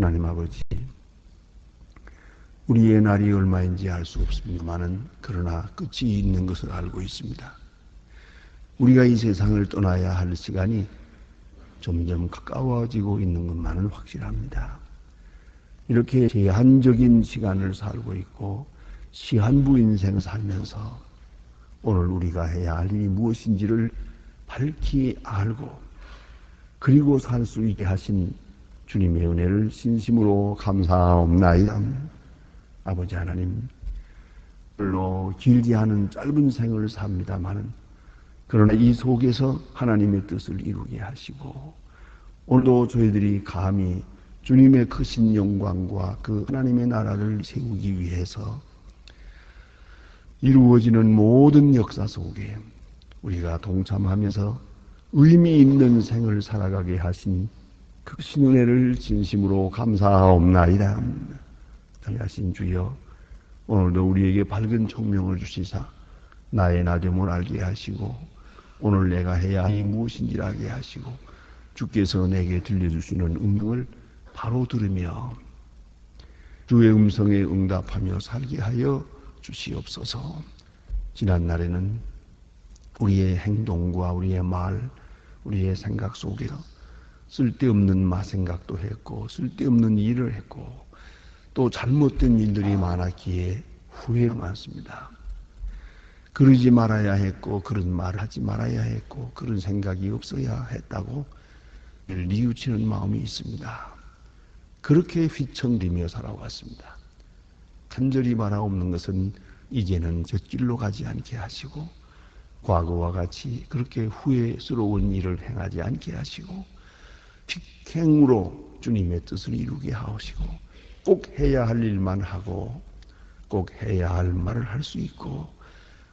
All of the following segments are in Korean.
하나님 아버지, 우리의 날이 얼마인지 알 수 없습니다만은 그러나 끝이 있는 것을 알고 있습니다. 우리가 이 세상을 떠나야 할 시간이 점점 가까워지고 있는 것만은 확실합니다. 이렇게 제한적인 시간을 살고 있고 시한부 인생 살면서 오늘 우리가 해야 할 일이 무엇인지를 밝히 알고 그리고 살 수 있게 하신 주님의 은혜를 진심으로 감사옵나이다. 아버지 하나님, 별로 길게 하는 짧은 생을 삽니다마는 그러나 이 속에서 하나님의 뜻을 이루게 하시고 오늘도 저희들이 감히 주님의 크신 영광과 그 하나님의 나라를 세우기 위해서 이루어지는 모든 역사 속에 우리가 동참하면서 의미 있는 생을 살아가게 하신 그 신은혜를 진심으로 감사하옵나이다. 하신 주여 오늘도 우리에게 밝은 총명을 주시사 나의 나됨을 알게 하시고 오늘 내가 해야 할 무엇인지 알게 하시고 주께서 내게 들려주시는 음성을 바로 들으며 주의 음성에 응답하며 살게 하여 주시옵소서. 지난 날에는 우리의 행동과 우리의 말, 우리의 생각 속에서 쓸데없는 마생각도 했고 쓸데없는 일을 했고 또 잘못된 일들이 많았기에 후회가 많습니다. 그러지 말아야 했고 그런 말을 하지 말아야 했고 그런 생각이 없어야 했다고 뉘우치는 마음이 있습니다. 그렇게 휘청대며 살아왔습니다. 간절히 말하옵는 것은 이제는 저 길로 가지 않게 하시고 과거와 같이 그렇게 후회스러운 일을 행하지 않게 하시고 직행으로 주님의 뜻을 이루게 하시고 꼭 해야 할 일만 하고 꼭 해야 할 말을 할 수 있고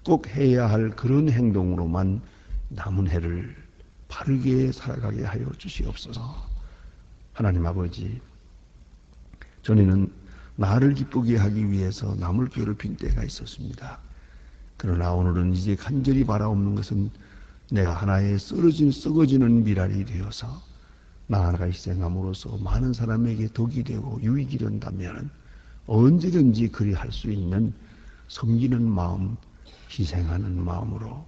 꼭 해야 할 그런 행동으로만 남은 해를 바르게 살아가게 하여 주시옵소서. 하나님 아버지, 전에는 나를 기쁘게 하기 위해서 남을 괴롭힌 때가 있었습니다. 그러나 오늘은 이제 간절히 바라옵는 것은 내가 하나의 쓰러진 썩어지는 미랄이 되어서 나 하나가 희생함으로써 많은 사람에게 덕이 되고 유익이 된다면 언제든지 그리 할 수 있는 섬기는 마음, 희생하는 마음으로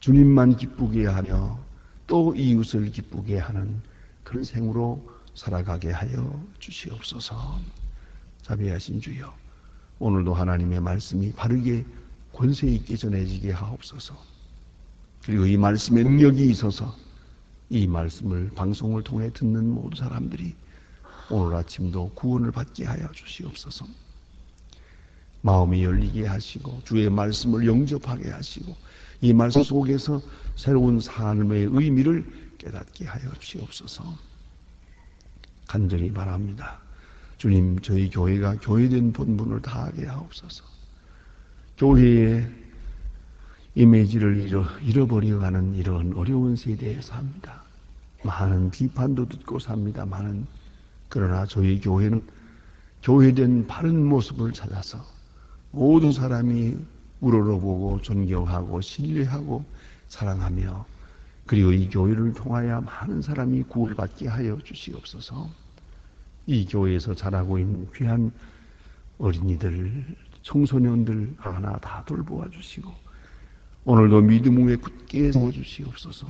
주님만 기쁘게 하며 또 이웃을 기쁘게 하는 그런 생으로 살아가게 하여 주시옵소서. 자비하신 주여, 오늘도 하나님의 말씀이 바르게 권세 있게 전해지게 하옵소서. 그리고 이 말씀에 능력이 있어서 이 말씀을 방송을 통해 듣는 모든 사람들이 오늘 아침도 구원을 받게 하여 주시옵소서. 마음이 열리게 하시고 주의 말씀을 영접하게 하시고 이 말씀 속에서 새로운 삶의 의미를 깨닫게 하여 주시옵소서. 간절히 바랍니다. 주님, 저희 교회가 교회된 본분을 다하게 하옵소서. 교회의 이미지를 잃어, 잃어버려 가는 이런 어려운 세대에 삽니다. 많은 비판도 듣고 삽니다. 많은 그러나 저희 교회는 교회된 바른 모습을 찾아서 모든 사람이 우러러보고 존경하고 신뢰하고 사랑하며 그리고 이 교회를 통하여 많은 사람이 구원받게 하여 주시옵소서. 이 교회에서 자라고 있는 귀한 어린이들, 청소년들 하나 다 돌보아 주시고 오늘도 믿음 위에 굳게 세워 주시옵소서.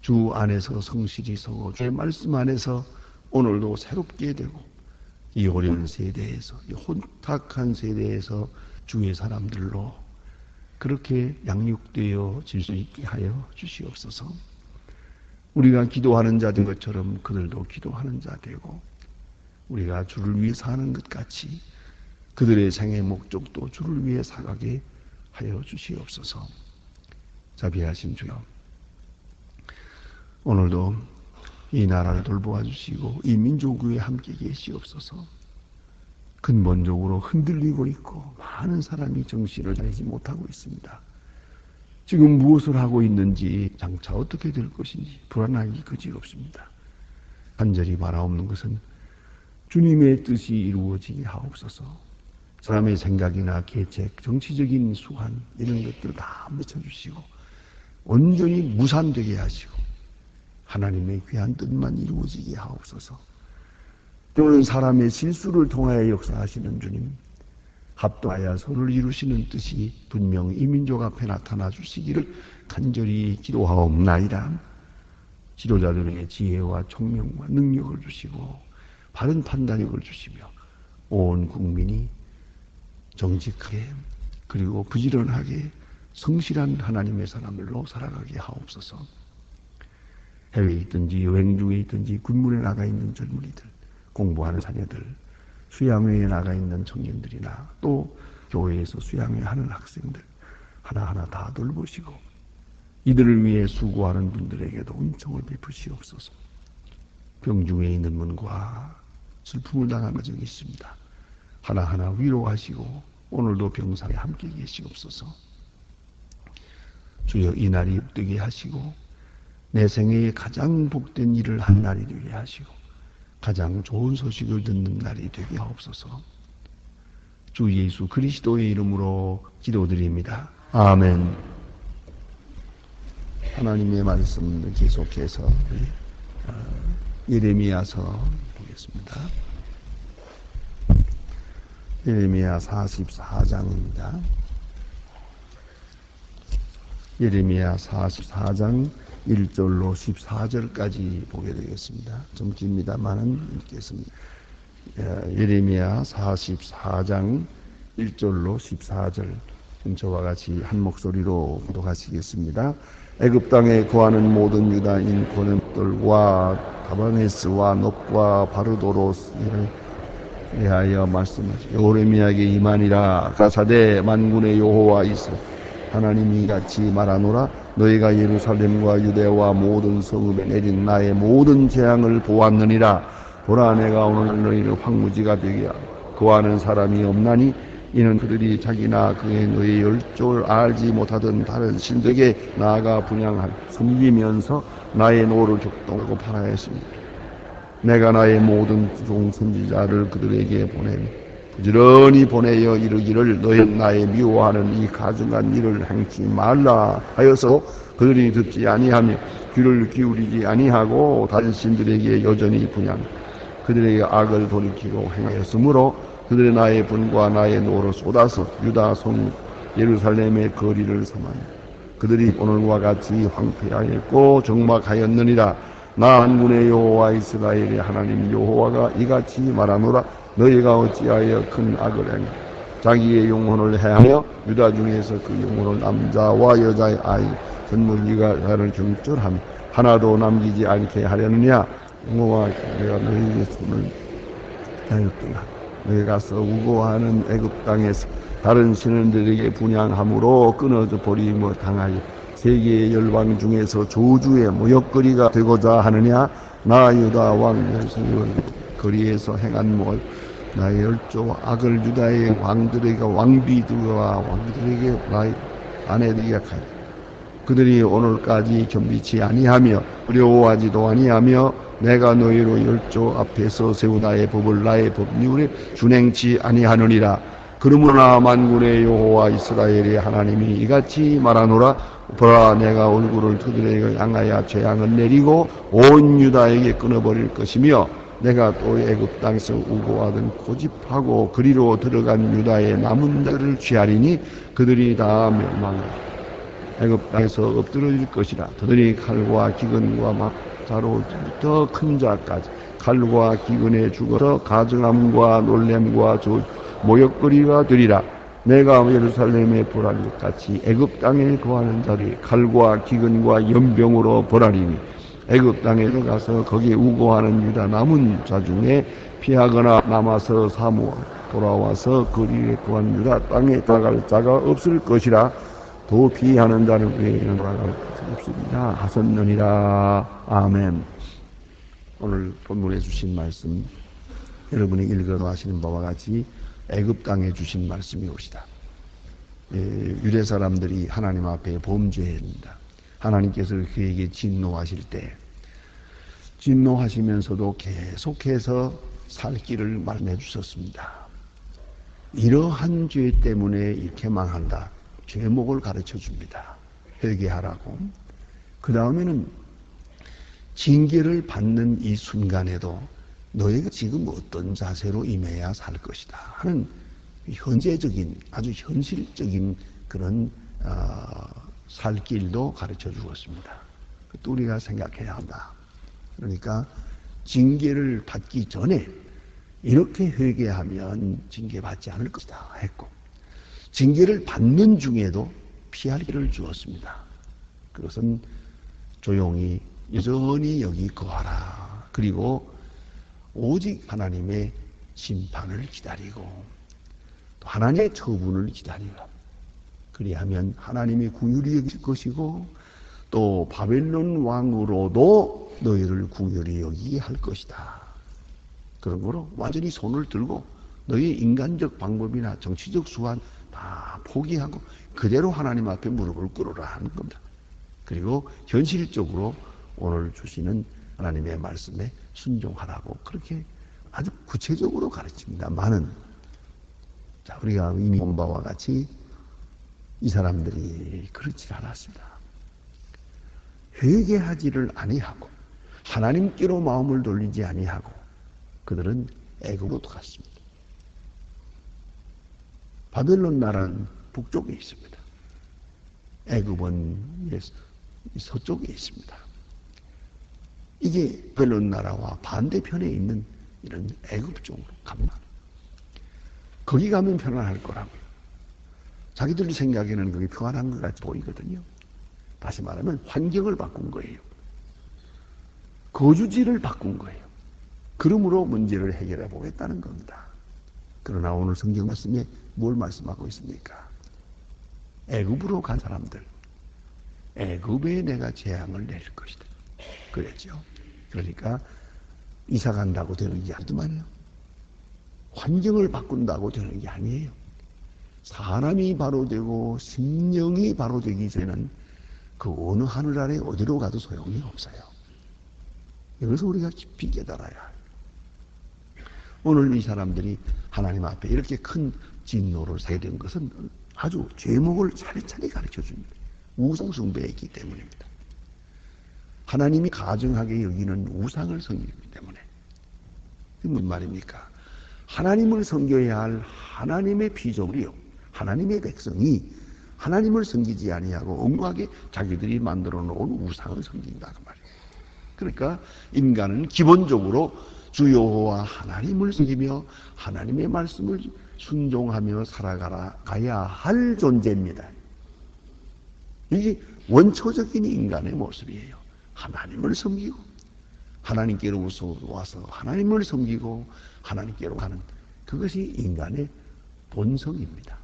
주 안에서 성실히 서고 주의 말씀 안에서 오늘도 새롭게 되고 이 어려운 세대에서 이 혼탁한 세대에서 주의 사람들로 그렇게 양육되어 질 수 있게 하여 주시옵소서. 우리가 기도하는 자된 것처럼 그들도 기도하는 자 되고 우리가 주를 위해 사는 것 같이 그들의 생의 목적도 주를 위해 살아가게 하여 주시옵소서. 자비하신 주여. 오늘도 이 나라를 돌보아 주시고 이 민족 위에 함께 계시옵소서. 근본적으로 흔들리고 있고 많은 사람이 정신을 차리지 못하고 있습니다. 지금 무엇을 하고 있는지 장차 어떻게 될 것인지 불안하기 그지없습니다. 간절히 바라옵는 것은 주님의 뜻이 이루어지게 하옵소서. 사람의 생각이나 계책, 정치적인 수완 이런 것들 다 맺혀주시고 온전히 무산되게 하시고 하나님의 귀한 뜻만 이루어지게 하옵소서. 또는 사람의 실수를 통하여 역사하시는 주님, 합도하여 서로를 이루시는 뜻이 분명 이 민족 앞에 나타나 주시기를 간절히 기도하옵나이다. 지도자들에게 지혜와 총명과 능력을 주시고 바른 판단력을 주시며 온 국민이 정직하게 그리고 부지런하게 성실한 하나님의 사람들로 살아가게 하옵소서. 해외에 있든지 여행 중에 있든지 군문에 나가 있는 젊은이들, 공부하는 자녀들, 수양회에 나가 있는 청년들이나 또 교회에서 수양회 하는 학생들 하나하나 다 돌보시고 이들을 위해 수고하는 분들에게도 은총을 베푸시옵소서. 병중에 있는 분과 슬픔을 당한 가정이 있습니다. 하나하나 위로하시고 오늘도 병상에 함께 계시옵소서. 주여 이 날이 되게 하시고 내 생애에 가장 복된 일을 한 날이 되게 하시고 가장 좋은 소식을 듣는 날이 되게 하옵소서. 주 예수 그리스도의 이름으로 기도드립니다. 아멘. 하나님의 말씀 계속해서 어, 예레미야서 보겠습니다. 예레미야 44장입니다. 예레미야 44장 1절로 14절까지 보게 되겠습니다. 좀 깁니다만은 읽겠습니다. 예레미야 44장 1절로 14절 저와 같이 한 목소리로 기도하시겠습니다. 애굽 땅에 거하는 모든 유다인 고렘들과 다바네스와 녹과 바르도로스를 위하여 말씀하시고 오레미야에게 이만이라 가사대 만군의 여호와 있어. 하나님이 같이 말하노라. 너희가 예루살렘과 유대와 모든 성읍에 내린 나의 모든 재앙을 보았느니라. 보라 내가 오늘 너희를 황무지가 되게 하고 거하는 사람이 없나니 이는 그들이 자기나 그의 너희 열조를 알지 못하던 다른 신들에게 나아가 분양할 숨기면서 나의 노를 격동하고 팔아했습니다. 내가 나의 모든 종 선지자를 그들에게 보내니 부지런히 보내어 이르기를 너희 나의 미워하는 이 가증한 일을 행치 말라 하여서 그들이 듣지 아니하며 귀를 기울이지 아니하고 다른 신들에게 여전히 분양 그들에게 악을 돌이키고 행하였으므로 그들의 나의 분과 나의 노를 쏟아서 유다 성 예루살렘의 거리를 삼았니 그들이 오늘과 같이 황폐하였고 정막하였느니라 나 한군의 여호와 이스라엘의 하나님 여호와가 이같이 말하노라. 너희가 어찌하여 큰 악을 행하? 자기의 영혼을 해하며 유다 중에서 그 영혼을 남자와 여자의 아이 전물기가 다를 경절함. 하나도 남기지 않게 하려느냐? 여호와 내가 너희의 손을 다녔구나. 너희가 서 우고하는 애굽 땅에서 다른 신들에게 분양함으로 끊어져 버리며 당하여 세계의 열방 중에서 조주의 모욕거리가 되고자 하느냐? 나 유다 왕 열성을 거리에서 행한 뭘 나의 열조 악을 유다의 왕들에게 왕비들과 왕들에게 나의 아내들에게 하여 그들이 오늘까지 겸비치 아니하며 어려워하지도 아니하며 내가 너희로 열조 앞에서 세우 나의 법을 나의 법률에 준행치 아니하느니라 그러므나 만군의 여호와 이스라엘의 하나님이 이같이 말하노라. 보라 내가 얼굴을 그들에게 향하여 재앙을 내리고 온 유다에게 끊어버릴 것이며 내가 또 애굽 땅에서 우고하던 고집하고 그리로 들어간 유다의 남은 자를 취하리니 그들이 다 멸망하라 애굽 땅에서 엎드러질 것이라. 그들이 칼과 기근과 막자로부터 큰 자까지 칼과 기근에 죽어서 가증함과 놀램과 조, 모욕거리가 되리라. 내가 예루살렘에 것 같이 애굽 땅에 거하는 자들이 칼과 기근과 연병으로 벌하리니 애굽 땅에 들어가서 거기에 우고하는 유다 남은 자 중에 피하거나 남아서 사모하 돌아와서 거리에 거한 유다 땅에 들어갈 자가 없을 것이라. 도 피 하는 자는 외에는 돌아갈 것이 없으리라 하셨느니라. 아멘. 오늘 본문에 주신 말씀 여러분이 읽어도 하시는 바와 같이 애굽 땅에 주신 말씀이 옵시다. 예, 유대 사람들이 하나님 앞에 범죄했습니다. 하나님께서 그에게 진노하실 때 진노하시면서도 계속해서 살 길을 말해 주셨습니다. 이러한 죄 때문에 이렇게 망한다. 죄목을 가르쳐 줍니다. 회개하라고. 그 다음에는 징계를 받는 이 순간에도 너희가 지금 어떤 자세로 임해야 살 것이다 하는 현재적인 아주 현실적인 그런 어, 살 길도 가르쳐 주었습니다. 또 우리가 생각해야 한다. 그러니까 징계를 받기 전에 이렇게 회개하면 징계 받지 않을 것이다 했고 징계를 받는 중에도 피할 길을 주었습니다. 그것은 조용히 여전히 여기 거하라. 그리고 오직 하나님의 심판을 기다리고 또 하나님의 처분을 기다리라. 그리하면 하나님의 궁율이 여길 것이고 또 바벨론 왕으로도 너희를 궁율이 여기게 할 것이다. 그런 거로 완전히 손을 들고 너희 인간적 방법이나 정치적 수완 다 포기하고 그대로 하나님 앞에 무릎을 꿇으라 하는 겁니다. 그리고 현실적으로 오늘 주시는 하나님의 말씀에 순종하라고 그렇게 아주 구체적으로 가르칩니다. 많은 자 우리가 이미 본 바와 같이 이 사람들이 그렇지 않았습니다. 회개하지를 아니하고 하나님께로 마음을 돌리지 아니하고 그들은 애굽으로 갔습니다. 바벨론 나라는 북쪽에 있습니다. 애굽은 서쪽에 있습니다. 이게 바벨론 나라와 반대편에 있는 이런 애굽 쪽으로 갑니다. 거기 가면 편안할 거라고요. 자기들 생각에는 그게 평안한 것 같이 보이거든요. 다시 말하면 환경을 바꾼 거예요. 거주지를 바꾼 거예요. 그러므로 문제를 해결해 보겠다는 겁니다. 그러나 오늘 성경 말씀에 뭘 말씀하고 있습니까? 애굽으로 간 사람들, 애굽에 내가 재앙을 내릴 것이다. 그랬죠. 그러니까 이사 간다고 되는 게 아니더만요. 환경을 바꾼다고 되는 게 아니에요. 사람이 바로 되고 심령이 바로 되기 전에는 그 어느 하늘 아래 어디로 가도 소용이 없어요. 여기서 우리가 깊이 깨달아야 해요. 오늘 이 사람들이 하나님 앞에 이렇게 큰 진노를 사게 된 것은 아주 제목을 차례차례 가르쳐 줍니다. 우상숭배이기 때문입니다. 하나님이 가정하게 여기는 우상을 섬기기 때문에. 무슨 말입니까? 하나님을 섬겨야 할 하나님의 피조물이요. 하나님의 백성이 하나님을 섬기지 아니하고 엉뚱하게 자기들이 만들어 놓은 우상을 섬긴다 그 말이에요. 그러니까 인간은 기본적으로 주여호와 하나님을 섬기며 하나님의 말씀을 순종하며 살아가야 가야 할 존재입니다. 이게 원초적인 인간의 모습이에요. 하나님을 섬기고 하나님께로 와서 하나님을 섬기고 하나님께로 가는 그것이 인간의 본성입니다.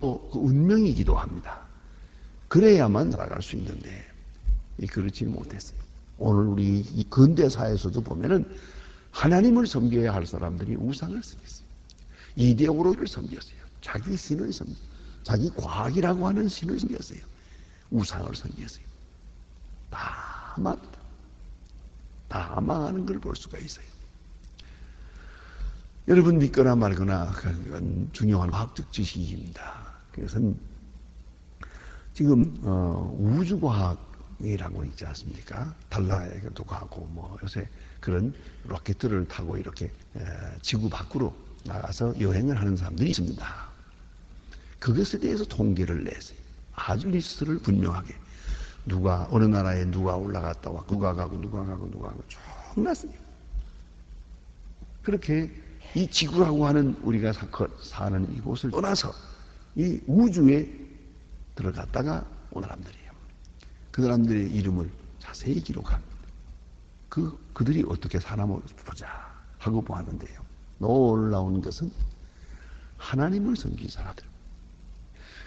또 그 운명이기도 합니다. 그래야만 살아갈 수 있는데 그렇지 못했어요. 오늘 우리 이 근대사에서도 보면은 하나님을 섬겨야 할 사람들이 우상을 섬겼어요. 이데올로기를 섬겼어요. 자기 신을 섬, 자기 과학이라고 하는 신을 섬겼어요. 우상을 섬겼어요. 다 맞다. 다 망하는 걸 볼 수가 있어요. 여러분 믿거나 말거나 그건 중요한 과학적 지식입니다. 그것은 지금 어, 우주과학이라고 있지 않습니까? 달라에도 가고 뭐 요새 그런 로켓들을 타고 이렇게 에, 지구 밖으로 나가서 여행을 하는 사람들이 있습니다. 그것에 대해서 통계를 내세요. 아주 리스트를 분명하게 누가 어느 나라에 누가 올라갔다 와 누가 가고 누가 가고 누가 가고 쭉 났습니다. 그렇게 이 지구라고 하는 우리가 사는 이곳을 떠나서 이 우주에 들어갔다가 온 사람들이에요. 그 사람들의 이름을 자세히 기록합니다. 그, 그들이 어떻게 사나 보자 하고 보았는데요. 놀라운 것은 하나님을 섬긴 사람들.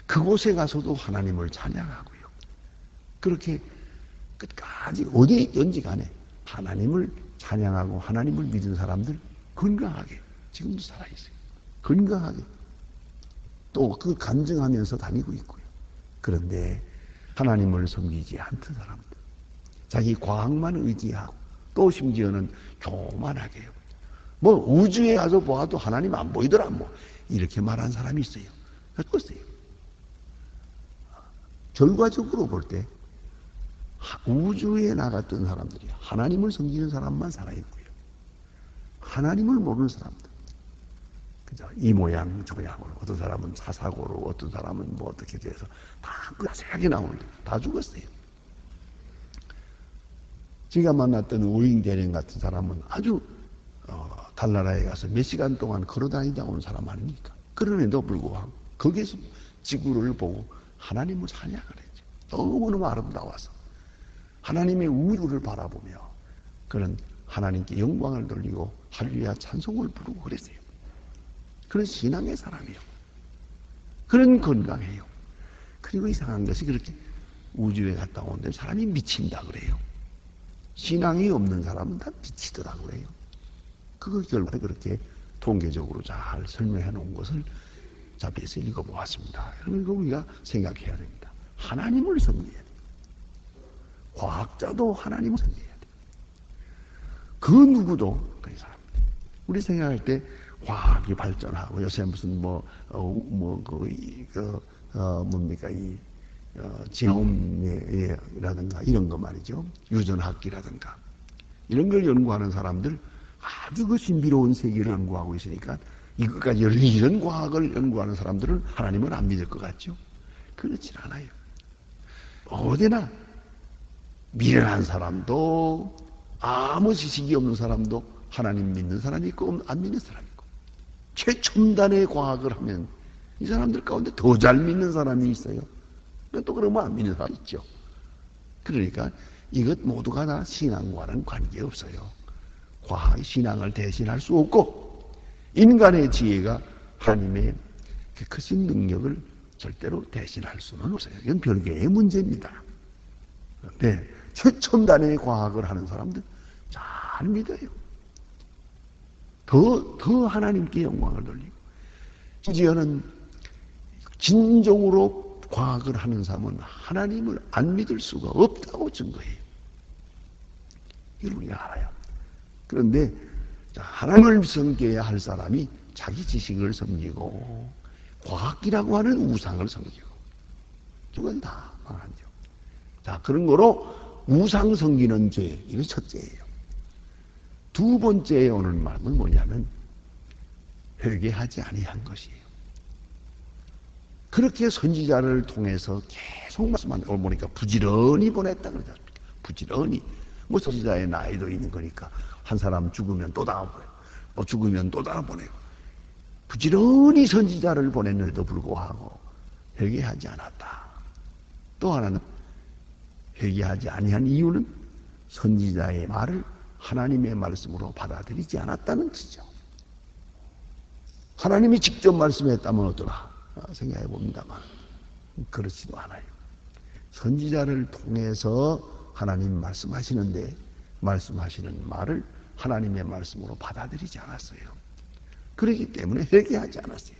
그곳에 가서도 하나님을 찬양하고요. 그렇게 끝까지 어디에 있든지 간에 하나님을 찬양하고 하나님을 믿은 사람들 건강하게 지금도 살아있어요. 건강하게. 또 그 간증하면서 다니고 있고요. 그런데 하나님을 섬기지 않던 사람들. 자기 과학만 의지하고 또 심지어는 교만하게 뭐 우주에 가서 보아도 하나님 안 보이더라 뭐 이렇게 말한 사람이 있어요. 어떠세요? 결과적으로 볼 때 우주에 나갔던 사람들이 하나님을 섬기는 사람만 살아있고요. 하나님을 모르는 사람들. 그죠? 이 모양 저 모양으로 어떤 사람은 사사고로 어떤 사람은 뭐 어떻게 돼서 다 자세하게 나오는데 다 죽었어요. 제가 만났던 우잉 대령 같은 사람은 아주 어, 달나라에 가서 몇 시간 동안 걸어다니다 온 사람 아닙니까? 그럼에도 불구하고 거기에서 지구를 보고 하나님을 찬양을 했죠. 너무너무 아름다워서 하나님의 우주를 바라보며 그런 하나님께 영광을 돌리고 할렐루야 찬송을 부르고 그랬어요. 그런 신앙의 사람이요. 그런 건강해요. 그리고 이상한 것이 그렇게 우주에 갔다 오는데 사람이 미친다 그래요. 신앙이 없는 사람은 다 미치더라 그래요. 그거 결과에 그렇게 통계적으로 잘 설명해 놓은 것을 잡혀서 읽어보았습니다. 그러니까 우리가 생각해야 됩니다. 하나님을 섬겨야. 과학자도 하나님을 섬겨야 돼요. 그 누구도 그 사람. 우리 생각할 때 과학이 발전하고 요새 무슨 뭐, 어, 뭐, 그, 이, 그, 어, 뭡니까, 이, 어, 지nom이라든가 이런 거 말이죠. 유전학기라든가. 이런 걸 연구하는 사람들 아주 그 신비로운 세계를 연구하고 있으니까 이것까지 이런 과학을 연구하는 사람들은 하나님을 안 믿을 것 같죠? 그렇진 않아요. 어디나 미련한 사람도 아무 지식이 없는 사람도 하나님 믿는 사람이 있고 안 믿는 사람이 있고 최첨단의 과학을 하면 이 사람들 가운데 더 잘 믿는 사람이 있어요. 또 그러면 안 믿는 사람이 있죠. 그러니까 이것 모두가 다 신앙과는 관계없어요. 과학이 신앙을 대신할 수 없고 인간의 지혜가 하나님의 그 크신 능력을 절대로 대신할 수는 없어요. 이건 별개의 문제입니다. 네, 최첨 단의 과학을 하는 사람들 잘 믿어요. 더, 더 하나님께 영광을 돌리고. 심지어는 진정으로 과학을 하는 사람은 하나님을 안 믿을 수가 없다고 증거해요. 우리가 알아요. 그런데 하나님을 섬겨야 할 사람이 자기 지식을 섬기고 과학이라고 하는 우상을 섬기고 그건 다 망하죠. 자 그런 거로 우상 섬기는 죄 이거 첫째예요. 두 번째에 오늘 말은 뭐냐면 회개하지 아니한 것이에요. 그렇게 선지자를 통해서 계속 말씀한 오늘 보니까 부지런히 보냈다 그러지 않습니까? 부지런히 뭐 선지자의 나이도 있는 거니까 한 사람 죽으면 또 다음 보내고 또 죽으면 또 다음 보내고 부지런히 선지자를 보냈는데도 불구하고 회개하지 않았다. 또 하나는 회개하지 아니한 이유는 선지자의 말을 하나님의 말씀으로 받아들이지 않았다는 뜻이죠. 하나님이 직접 말씀했다면 어떠나 생각해 봅니다만 그렇지도 않아요. 선지자를 통해서 하나님 말씀하시는데 말씀하시는 말을 하나님의 말씀으로 받아들이지 않았어요. 그렇기 때문에 회개하지 않았어요.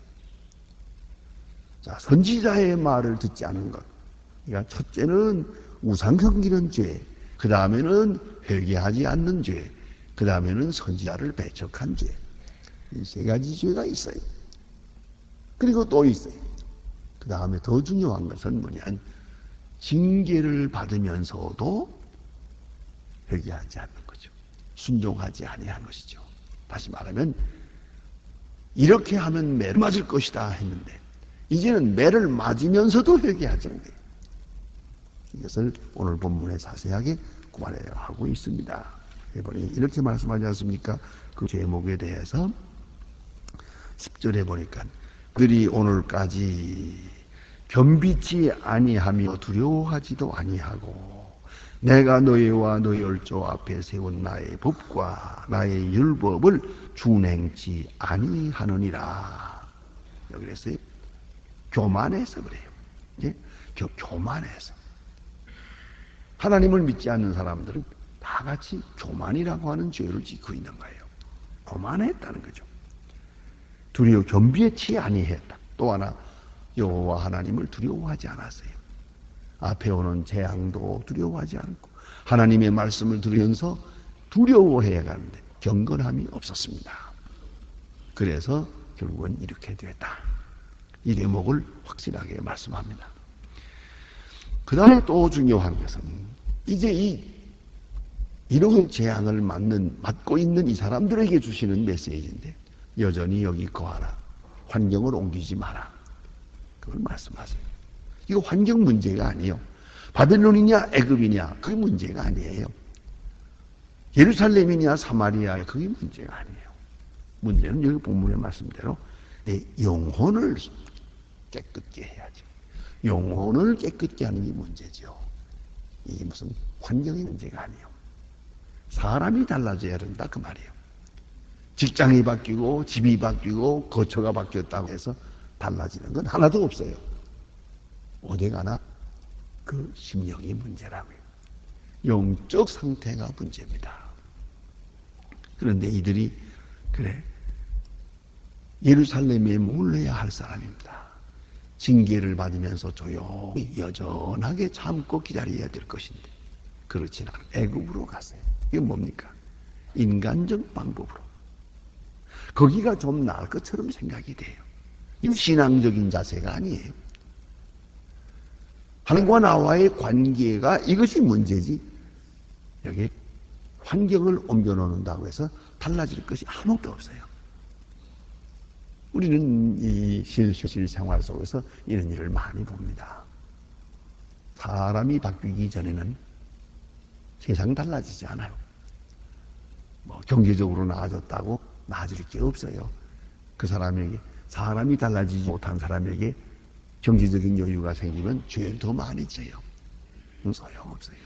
자, 선지자의 말을 듣지 않은 것. 그러니까 첫째는 우상 섬기는 죄, 그 다음에는 회개하지 않는 죄, 그 다음에는 선지자를 배척한 죄. 이 세 가지 죄가 있어요. 그리고 또 있어요. 그 다음에 더 중요한 것은 뭐냐면 징계를 받으면서도 회개하지 않는 거죠. 순종하지 아니한 것이죠. 다시 말하면 이렇게 하면 매를 맞을 것이다 했는데 이제는 매를 맞으면서도 회개하지 않는 거예요. 이것을 오늘 본문에 자세하게 구발하고 있습니다. 이렇게 말씀하지 않습니까? 그 제목에 대해서 10절에 보니까 그들이 오늘까지 변비치 아니하며 두려워하지도 아니하고 내가 너희와 너희 열조 앞에 세운 나의 법과 나의 율법을 준행치 아니하느니라. 여기 그랬어요. 교만해서 그래요. 예? 교, 교만해서. 하나님을 믿지 않는 사람들은 다 같이 교만이라고 하는 죄를 짓고 있는 거예요. 교만했다는 거죠. 두려워 겸비에 치 아니했다. 또 하나 여호와 하나님을 두려워하지 않았어요. 앞에 오는 재앙도 두려워하지 않고 하나님의 말씀을 들으면서 두려워해야 가는데 경건함이 없었습니다. 그래서 결국은 이렇게 됐다. 이 대목을 확실하게 말씀합니다. 그 다음에 또 중요한 것은 이제 이 이런 재앙을 맞는, 맞고 있는 이 사람들에게 주시는 메시지인데, 여전히 여기 거하라. 환경을 옮기지 마라. 그걸 말씀하세요. 이거 환경 문제가 아니에요. 바벨론이냐, 애굽이냐, 그게 문제가 아니에요. 예루살렘이냐, 사마리아, 그게 문제가 아니에요. 문제는 여기 본문의 말씀대로 내 영혼을 깨끗게 해야죠. 영혼을 깨끗게 하는 게 문제죠. 이게 무슨 환경의 문제가 아니에요. 사람이 달라져야 된다 그 말이에요. 직장이 바뀌고 집이 바뀌고 거처가 바뀌었다고 해서 달라지는 건 하나도 없어요. 어디 가나 그 심령이 문제라고요. 영적 상태가 문제입니다. 그런데 이들이 그래 예루살렘에 몰려야 할 사람입니다. 징계를 받으면서 조용히 여전하게 참고 기다려야 될 것인데 그렇지 않아 애굽으로 갔어요. 이게 뭡니까? 인간적 방법으로. 거기가 좀 나을 것처럼 생각이 돼요. 이 신앙적인 자세가 아니에요. 하나님과 나와의 관계가 이것이 문제지. 여기 환경을 옮겨놓는다고 해서 달라질 것이 아무것도 없어요. 우리는 이 실실 생활 속에서 이런 일을 많이 봅니다. 사람이 바뀌기 전에는 세상 달라지지 않아요. 뭐 경제적으로 나아졌다고 나아질 게 없어요. 그 사람에게 사람이 달라지지 못한 사람에게 경제적인 여유가 생기면 죄를 더 많이 져요. 소용없어요.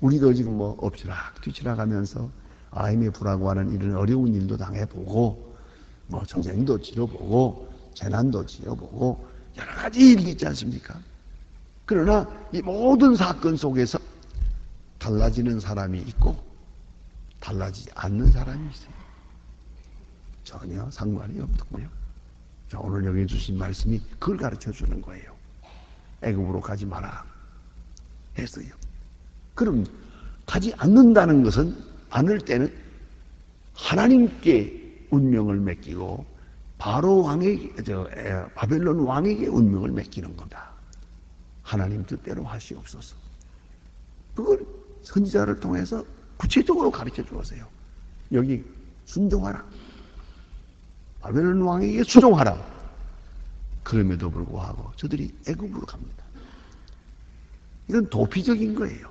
우리도 지금 뭐 엎치락 뒤치락 하면서 IMF라고 하는 이런 어려운 일도 당해보고 뭐 전쟁도 치러보고 재난도 치러보고 여러 가지 일이 있지 않습니까? 그러나 이 모든 사건 속에서 달라지는 사람이 있고 달라지지 않는 사람이 있어요. 전혀 상관이 없고요. 자, 오늘 여기 주신 말씀이 그걸 가르쳐 주는 거예요. 애굽으로 가지 마라 했어요. 그럼 가지 않는다는 것은 않을 때는 하나님께 운명을 맡기고 바로 왕에게 저 바벨론 왕에게 운명을 맡기는 거다. 하나님 뜻대로 하시옵소서. 그걸 선지자를 통해서 구체적으로 가르쳐 주었어요. 여기 순종하라. 바벨론 왕에게 순종하라. 그럼에도 불구하고 저들이 애굽으로 갑니다. 이건 도피적인 거예요.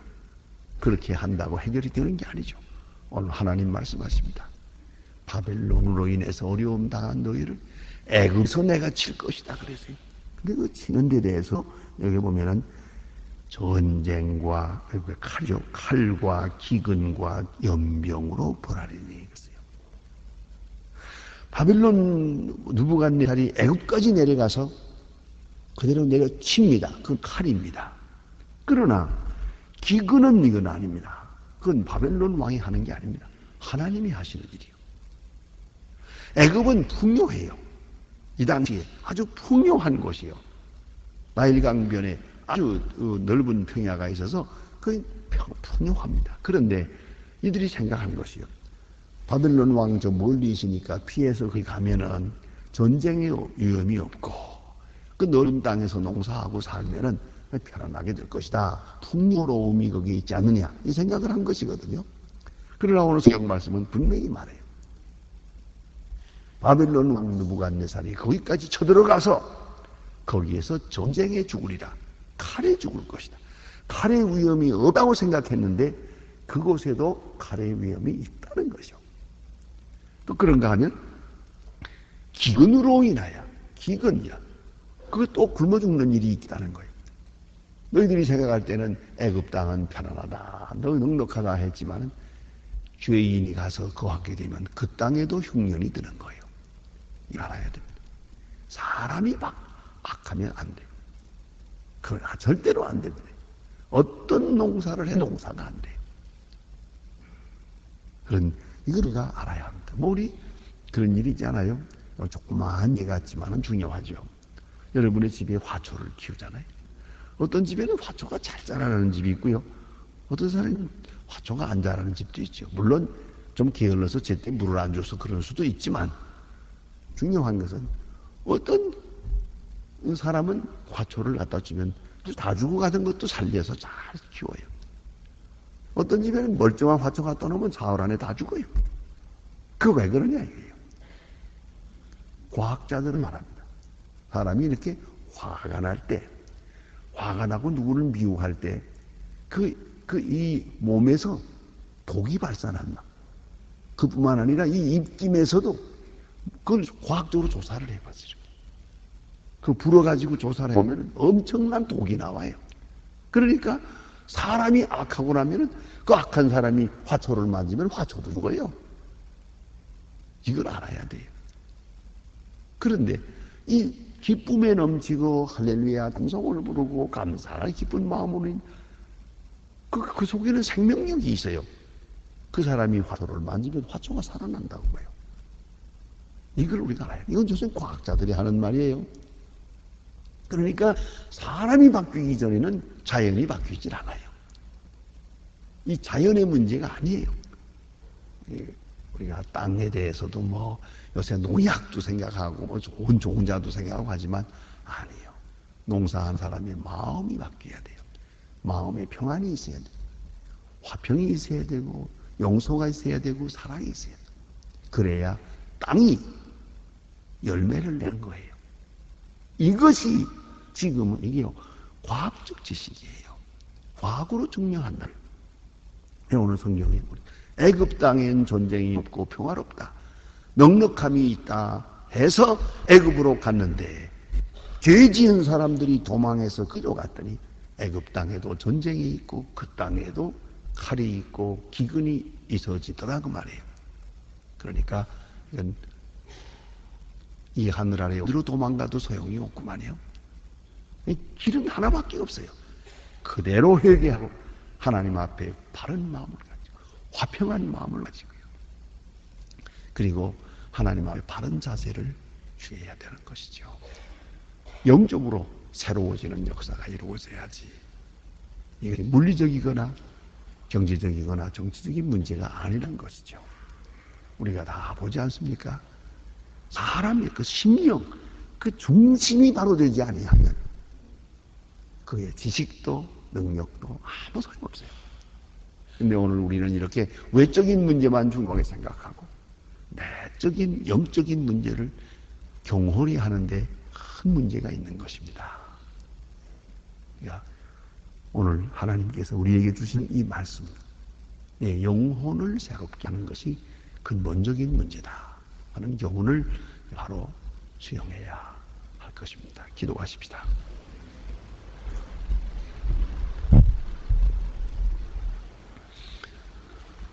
그렇게 한다고 해결이 되는 게 아니죠. 오늘 하나님 말씀하십니다. 바벨론으로 인해서 어려움 당한 너희를 애굽에서 내가 칠 것이다 그랬어요. 근데 그 치는 데 대해서 여기 보면은 전쟁과 칼 칼과 기근과 연병으로 벌하리니 그랬어요. 바빌론 누부갓네살이 애굽까지 내려가서 그대로 내려 칩니다. 그건 칼입니다. 그러나 기근은 이건 아닙니다. 그건 바벨론 왕이 하는 게 아닙니다. 하나님이 하시는 일이요. 애굽은 풍요해요. 이 당시에 아주 풍요한 곳이요. 나일강변에 아주 어, 넓은 평야가 있어서 그 풍요합니다. 그런데 이들이 생각한 것이요. 바벨론 왕 저 멀리 있으니까 피해서 거기 가면은 전쟁의 위험이 없고 그 넓은 땅에서 농사하고 살면은 편안하게 될 것이다. 풍요로움이 거기에 있지 않느냐. 이 생각을 한 것이거든요. 그러나 오늘 성경 말씀은 분명히 말해요. 바벨론 왕 누부갓네살이 거기까지 쳐들어가서 거기에서 전쟁에 죽으리라. 칼에 죽을 것이다. 칼의 위험이 없다고 생각했는데 그곳에도 칼의 위험이 있다는 것이요. 또 그런가 하면 기근으로 인하여 기근이야. 그것도 굶어 죽는 일이 있다는 거예요. 너희들이 생각할 때는 애굽 땅은 편안하다, 너 넉넉하다 했지만 죄인이 가서 거하게 되면 그 땅에도 흉년이 드는 거예요. 알아야 됩니다. 사람이 막 악하면 안 돼요. 그건 절대로 안 됩니다. 어떤 농사를 해 농사가 안 돼요. 그런 이걸 우리가 알아야 합니다. 뭐 우리 그런 일이 있잖아요. 조그마한 예 같지만은 중요하죠. 여러분의 집에 화초를 키우잖아요. 어떤 집에는 화초가 잘 자라는 집이 있고요. 어떤 사람은 화초가 안 자라는 집도 있죠. 물론 좀 게을러서 제때 물을 안 줘서 그럴 수도 있지만 중요한 것은 어떤 사람은 화초를 갖다 주면 다 죽어가던 것도 살려서 잘 키워요. 어떤 집에는 멀쩡한 화초 갖다 놓으면 사흘 안에 다 죽어요. 그 왜 그러냐 이거예요. 과학자들은 말합니다. 사람이 이렇게 화가 날 때, 화가 나고 누구를 미워할 때, 그, 그 이 몸에서 독이 발산한다. 그뿐만 아니라 이 입김에서도 그걸 과학적으로 조사를 해봤어요. 그 불어가지고 조사를 해보면 엄청난 독이 나와요. 그러니까 사람이 악하고 나면은 그 악한 사람이 화초를 만지면 화초도 죽어요. 이걸 알아야 돼요. 그런데 이 기쁨에 넘치고 할렐루야 동성을 부르고 감사하는 기쁜 마음으로 그, 그 속에는 생명력이 있어요. 그 사람이 화초를 만지면 화초가 살아난다고 봐요. 이걸 우리가 알아야 돼요. 이건 요즘 과학자들이 하는 말이에요. 그러니까 사람이 바뀌기 전에는 자연이 바뀌질 않아요. 이 자연의 문제가 아니에요. 우리가 땅에 대해서도 뭐 요새 농약도 생각하고 뭐 좋은 종자도 생각하고 하지만 아니에요. 농사한 사람의 마음이 바뀌어야 돼요. 마음에 평안이 있어야 돼요. 화평이 있어야 되고 용서가 있어야 되고 사랑이 있어야 돼요. 그래야 땅이 열매를 내는 거예요. 이것이 지금은 이게요. 과학적 지식이에요. 과학으로 증명한다. 오늘 성경에 애굽 땅엔 전쟁이 없고 평화롭다. 넉넉함이 있다 해서 애굽으로 갔는데 죄 지은 사람들이 도망해서 끌어갔더니 애굽 땅에도 전쟁이 있고 그 땅에도 칼이 있고 기근이 있어지더라고 말이에요. 그러니까 이건 이 하늘 아래 어디로 도망가도 소용이 없구만요. 길은 하나밖에 없어요. 그대로 회개하고 하나님 앞에 바른 마음을 가지고 화평한 마음을 가지고요. 그리고 하나님 앞에 바른 자세를 취해야 되는 것이죠. 영적으로 새로워지는 역사가 이루어져야지. 이게 물리적이거나 경제적이거나 정치적인 문제가 아니란 것이죠. 우리가 다 보지 않습니까? 사람의 그 심령, 그 중심이 바로 되지 아니하면 그의 지식도 능력도 아무 소용없어요. 근데 오늘 우리는 이렇게 외적인 문제만 중요하게 생각하고 내적인 영적인 문제를 경홀히 하는데 큰 문제가 있는 것입니다. 그러니까 오늘 하나님께서 우리에게 주신 이 말씀, 내 영혼을 새롭게 하는 것이 근본적인 문제다 하는 교훈을 바로 수용해야 할 것입니다. 기도하십시다.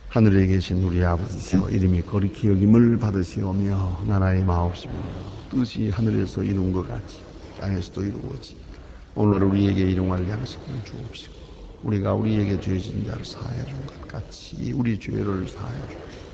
하늘에 계신 우리 아버지여 이름이 거룩히 여김을 받으시오며 나라의 마옵시며 뜻이 하늘에서 이룬 것 같이 땅에서도 이루어지 오늘 우리에게 일용할 양식을 주옵시고 우리가 우리에게 죄진 자를 사하여 준 것 같이 우리 죄를 사하여 주옵시고